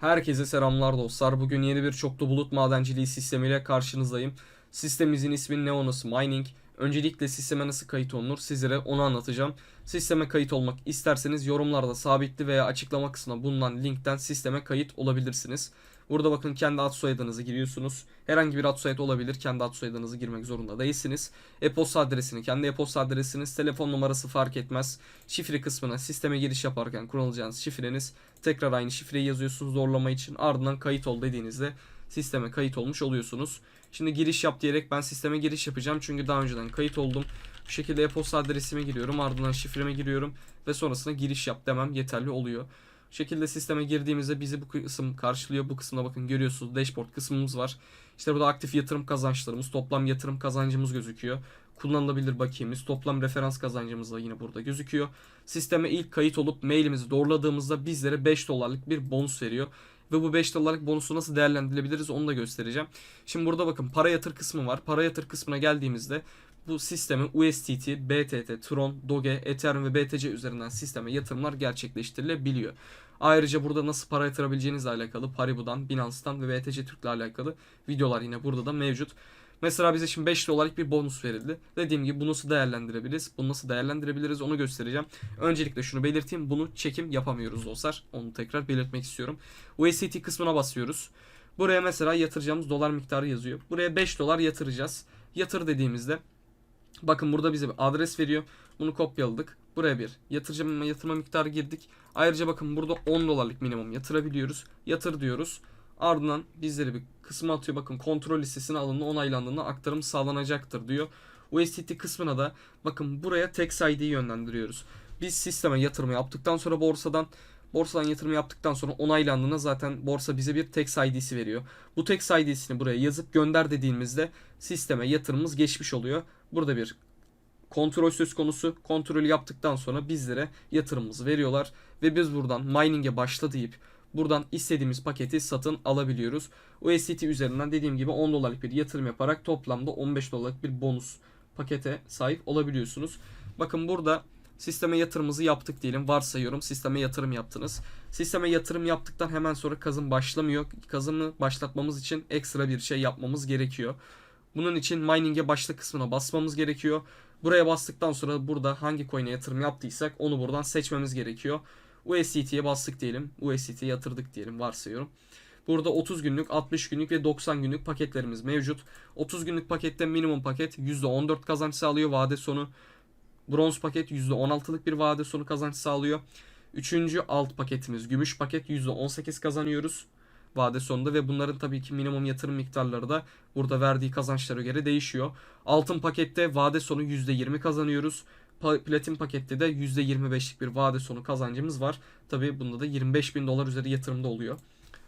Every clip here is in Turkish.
Herkese selamlar dostlar. Bugün yeni bir çoklu bulut madenciliği sistemiyle karşınızdayım. Sistemimizin ismi Neonos Mining. Öncelikle sisteme nasıl kayıt olunur sizlere onu anlatacağım. Sisteme kayıt olmak isterseniz yorumlarda sabitli veya açıklama kısmına bulunan linkten sisteme kayıt olabilirsiniz. Burada bakın kendi ad soyadınızı giriyorsunuz. Herhangi bir ad soyad olabilir. Kendi ad soyadınızı girmek zorunda değilsiniz. E-posta adresini, kendi e-posta adresiniz, telefon numarası fark etmez. Şifre kısmına sisteme giriş yaparken kullanacağınız şifreniz. Tekrar aynı şifreyi yazıyorsunuz zorlama için. Ardından kayıt ol dediğinizde sisteme kayıt olmuş oluyorsunuz. Şimdi giriş yap diyerek ben sisteme giriş yapacağım. Çünkü daha önceden kayıt oldum. Bu şekilde e-posta adresime giriyorum. Ardından şifreme giriyorum. Ve sonrasında giriş yap demem yeterli oluyor. Şekilde sisteme girdiğimizde bizi bu kısım karşılıyor. Bu kısımda bakın görüyorsunuz dashboard kısmımız var. İşte burada aktif yatırım kazançlarımız, toplam yatırım kazancımız gözüküyor. Kullanılabilir bakiyemiz, toplam referans kazancımız da yine burada gözüküyor. Sisteme ilk kayıt olup mailimizi doğruladığımızda bizlere 5 dolarlık bir bonus veriyor. Ve bu 5 dolarlık bonusu nasıl değerlendirebiliriz onu da göstereceğim. Şimdi burada bakın para yatır kısmı var. Para yatır kısmına geldiğimizde bu sisteme USDT, BTT, Tron, Doge, Ethereum ve BTC üzerinden sisteme yatırımlar gerçekleştirilebiliyor. Ayrıca burada nasıl para yatırabileceğinizle alakalı Paribu'dan, Binance'dan ve BTC Türk'le alakalı videolar yine burada da mevcut. Mesela bize şimdi 5 dolarlık bir bonus verildi. Dediğim gibi bunu nasıl değerlendirebiliriz? Bunu nasıl değerlendirebiliriz onu göstereceğim. Öncelikle şunu belirteyim. Bunu çekim yapamıyoruz dostlar. Onu tekrar belirtmek istiyorum. USDT kısmına basıyoruz. Buraya mesela yatıracağımız dolar miktarı yazıyor. Buraya 5 dolar yatıracağız. Yatır dediğimizde bakın burada bize bir adres veriyor. Bunu kopyaladık. Buraya bir yatıracağım yatırma miktarı girdik. Ayrıca bakın burada 10 dolarlık minimum yatırabiliyoruz. Yatır diyoruz. Ardından bizleri bir kısma atıyor. Bakın kontrol listesine alındı onaylandığında aktarım sağlanacaktır diyor. USDT kısmına da bakın buraya Tex ID'yi yönlendiriyoruz. Biz sisteme yatırımı yaptıktan sonra borsadan borsadan yatırım yaptıktan sonra onaylandığında zaten borsa bize bir Tex ID'si veriyor. Bu Tex ID'sini buraya yazıp gönder dediğimizde sisteme yatırımımız geçmiş oluyor. Burada bir kontrol söz konusu. Kontrolü yaptıktan sonra bizlere yatırımımızı veriyorlar ve biz buradan mining'e başla deyip buradan istediğimiz paketi satın alabiliyoruz. USDT üzerinden dediğim gibi 10 dolarlık bir yatırım yaparak toplamda 15 dolarlık bir bonus pakete sahip olabiliyorsunuz. Bakın burada sisteme yatırımımızı yaptık diyelim. Varsayıyorum sisteme yatırım yaptınız. Sisteme yatırım yaptıktan hemen sonra kazım başlamıyor. Kazımı başlatmamız için ekstra bir şey yapmamız gerekiyor. Bunun için mining'e başla kısmına basmamız gerekiyor. Buraya bastıktan sonra burada hangi coin'e yatırım yaptıysak onu buradan seçmemiz gerekiyor. USDT'ye bastık diyelim. USDT'ye yatırdık diyelim varsayıyorum. Burada 30 günlük, 60 günlük ve 90 günlük paketlerimiz mevcut. 30 günlük pakette minimum paket %14 kazanç sağlıyor vade sonu. Bronz paket %16'lık bir vade sonu kazanç sağlıyor. Üçüncü alt paketimiz gümüş paket %18 kazanıyoruz vade sonunda ve bunların tabii ki minimum yatırım miktarları da burada verdiği kazançlara göre değişiyor. Altın pakette vade sonu %20 kazanıyoruz. Platin pakette de %25'lik bir vade sonu kazancımız var. Tabii bunda da 25 bin dolar üzeri yatırımda oluyor.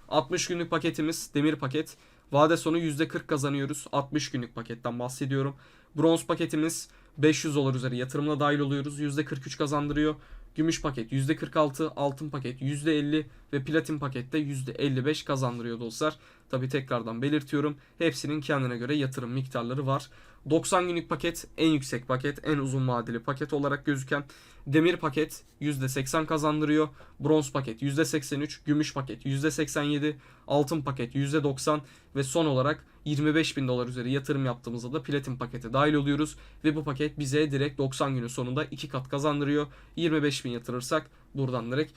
60 günlük paketimiz demir paket. Vade sonu %40 kazanıyoruz. 60 günlük paketten bahsediyorum. Bronz paketimiz 500 dolar üzeri yatırımla dahil oluyoruz. %43 kazandırıyor. Gümüş paket %46, altın paket %50 ve platin pakette %55 kazandırıyor dostlar. Tabi tekrardan belirtiyorum. Hepsinin kendine göre yatırım miktarları var. 90 günlük paket en yüksek paket, en uzun vadeli paket olarak gözüken demir paket %80 kazandırıyor. Bronz paket %83, gümüş paket %87, altın paket %90 ve son olarak 25 bin dolar üzeri yatırım yaptığımızda da platin pakete dahil oluyoruz. Ve bu paket bize direkt 90 günün sonunda 2 kat kazandırıyor. 25 bin yatırırsak buradan direkt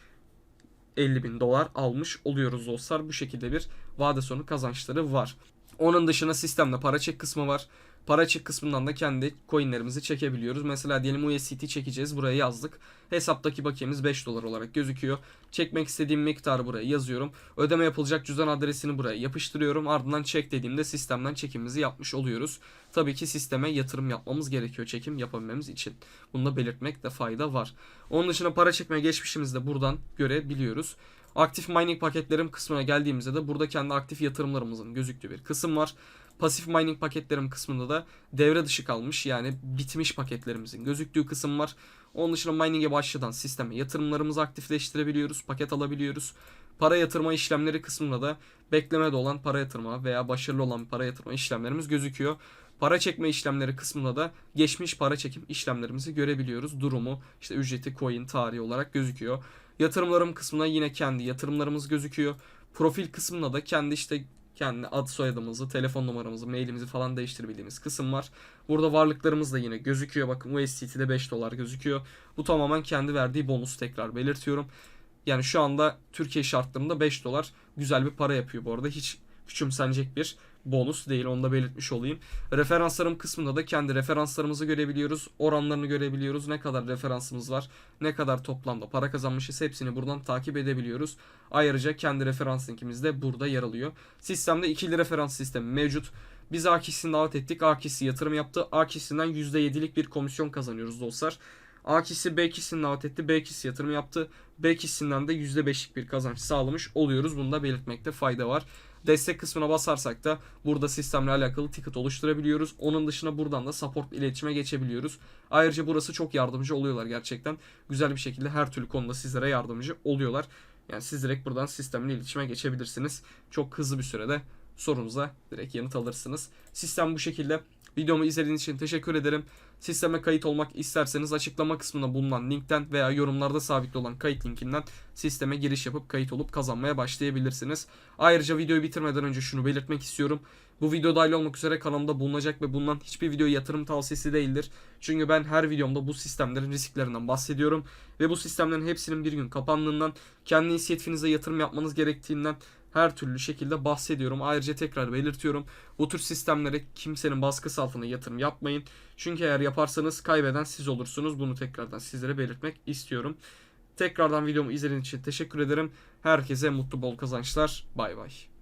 50 bin dolar almış oluyoruz dostlar. Bu şekilde bir vade sonu kazançları var. Onun dışında sistemde para çek kısmı var. Para çek kısmından da kendi coinlerimizi çekebiliyoruz. Mesela diyelim USDT çekeceğiz. Buraya yazdık. Hesaptaki bakiyemiz 5 dolar olarak gözüküyor. Çekmek istediğim miktarı buraya yazıyorum. Ödeme yapılacak cüzdan adresini buraya yapıştırıyorum. Ardından çek dediğimde sistemden çekimimizi yapmış oluyoruz. Tabii ki sisteme yatırım yapmamız gerekiyor çekim yapabilmemiz için. Bunu da belirtmekte fayda var. Onun dışında para çekme geçmişimizi de buradan görebiliyoruz. Aktif mining paketlerim kısmına geldiğimizde de burada kendi aktif yatırımlarımızın gözüktüğü bir kısım var. Pasif mining paketlerim kısmında da devre dışı kalmış yani bitmiş paketlerimizin gözüktüğü kısım var. Onun dışında mining'e başladan sisteme yatırımlarımızı aktifleştirebiliyoruz, paket alabiliyoruz. Para yatırma işlemleri kısmında da beklemede olan para yatırma veya başarılı olan para yatırma işlemlerimiz gözüküyor. Para çekme işlemleri kısmında da geçmiş para çekim işlemlerimizi görebiliyoruz. Durumu, işte ücreti, coin, tarihi olarak gözüküyor. Yatırımlarım kısmına yine kendi yatırımlarımız gözüküyor. Profil kısmında da kendi işte kendi ad soyadımızı, telefon numaramızı, mailimizi falan değiştirebildiğimiz kısım var. Burada varlıklarımız da yine gözüküyor. Bakın USDT'de 5 dolar gözüküyor. Bu tamamen kendi verdiği bonus tekrar belirtiyorum. Yani şu anda Türkiye şartlarında 5 dolar güzel bir para yapıyor bu arada. Hiç küçümsenecek bir bonus değil onu da belirtmiş olayım. Referanslarım kısmında da kendi referanslarımızı görebiliyoruz. Oranlarını görebiliyoruz. Ne kadar referansımız var, ne kadar toplamda para kazanmışız hepsini buradan takip edebiliyoruz. Ayrıca kendi referans linkimiz de burada yer alıyor. Sistemde ikili referans sistemi mevcut. Biz A davet ettik. A yatırım yaptı. A kişisinden %7'lik bir komisyon kazanıyoruz dostlar. A kişisi B kişisini davet etti. B kişisi yatırım yaptı. B kişisinden de %5'lik bir kazanç sağlamış oluyoruz. Bunu da belirtmekte fayda var. Destek kısmına basarsak da burada sistemle alakalı ticket oluşturabiliyoruz. Onun dışında buradan da support iletişime geçebiliyoruz. Ayrıca burası çok yardımcı oluyorlar gerçekten. Güzel bir şekilde her türlü konuda sizlere yardımcı oluyorlar. Yani siz direkt buradan sistemle iletişime geçebilirsiniz. Çok hızlı bir sürede sorunuza direkt yanıt alırsınız. Sistem bu şekilde. Videomu izlediğiniz için teşekkür ederim. Sisteme kayıt olmak isterseniz açıklama kısmında bulunan linkten veya yorumlarda sabitli olan kayıt linkinden sisteme giriş yapıp kayıt olup kazanmaya başlayabilirsiniz. Ayrıca videoyu bitirmeden önce şunu belirtmek istiyorum. Bu video dahil olmak üzere kanalımda bulunacak ve bulunan hiçbir video yatırım tavsiyesi değildir. Çünkü ben her videomda bu sistemlerin risklerinden bahsediyorum. Ve bu sistemlerin hepsinin bir gün kapandığından, kendi inisiyatifinize yatırım yapmanız gerektiğinden her türlü şekilde bahsediyorum. Ayrıca tekrar belirtiyorum. Bu tür sistemlere kimsenin baskısı altında yatırım yapmayın. Çünkü eğer yaparsanız kaybeden siz olursunuz. Bunu tekrardan sizlere belirtmek istiyorum. Tekrardan videomu izlediğiniz için teşekkür ederim. Herkese mutlu bol kazançlar. Bay bay.